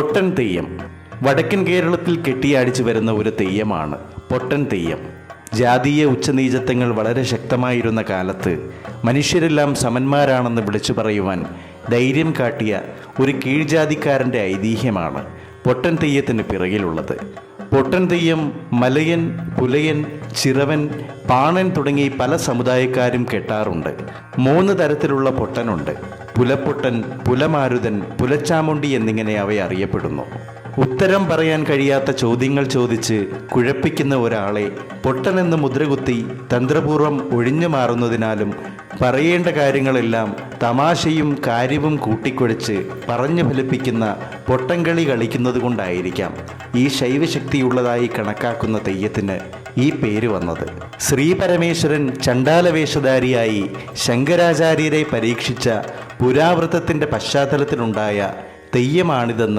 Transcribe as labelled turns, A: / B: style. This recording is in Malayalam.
A: പൊട്ടൻ തെയ്യം. വടക്കൻ കേരളത്തിൽ കെട്ടിയാടിച്ചു വരുന്ന ഒരു തെയ്യമാണ് പൊട്ടൻ തെയ്യം. ജാതീയ ഉച്ചനീചത്വങ്ങൾ വളരെ ശക്തമായിരുന്ന കാലത്ത് മനുഷ്യരെല്ലാം സമന്മാരാണെന്ന് വിളിച്ചു പറയുവാൻ ധൈര്യം കാട്ടിയ ഒരു കീഴ്ജാതിക്കാരന്റെ ഐതിഹ്യമാണ് പൊട്ടൻ തെയ്യത്തിന് പിറകിലുള്ളത്. പൊട്ടൻ തെയ്യം മലയൻ പുലയൻ ചിറവൻ പാണൻ തുടങ്ങി പല സമുദായക്കാരും കെട്ടാറുണ്ട്. മൂന്ന് തരത്തിലുള്ള പൊട്ടനുണ്ട്. പുലപ്പൊട്ടൻ പുലമാരുതൻ പുലച്ചാമുണ്ടി എന്നിങ്ങനെ അവയെ അറിയപ്പെടുന്നു. ഉത്തരം പറയാൻ കഴിയാത്ത ചോദ്യങ്ങൾ ചോദിച്ച് കുഴപ്പിക്കുന്ന ഒരാളെ പൊട്ടനെന്ന് മുദ്രകുത്തി തന്ത്രപൂർവം ഒഴിഞ്ഞു മാറുന്നതിനാലും പറയേണ്ട കാര്യങ്ങളെല്ലാം തമാശയും കാര്യവും കൂട്ടിക്കുഴച്ച് പറഞ്ഞു ഫലിപ്പിക്കുന്ന പൊട്ടൻകളി കളിക്കുന്നത് കൊണ്ടായിരിക്കാം ഈ ശൈവശക്തിയുള്ളതായി കണക്കാക്കുന്ന തെയ്യത്തിന് ഈ പേര് വന്നത്. ശ്രീപരമേശ്വരൻ ചണ്ടാലവേഷധാരിയായി ശങ്കരാചാര്യരെ പരീക്ഷിച്ച പുരാവൃത്തത്തിന്റെ പശ്ചാത്തലത്തിലുണ്ടായ തെയ്യമാണിതെന്ന്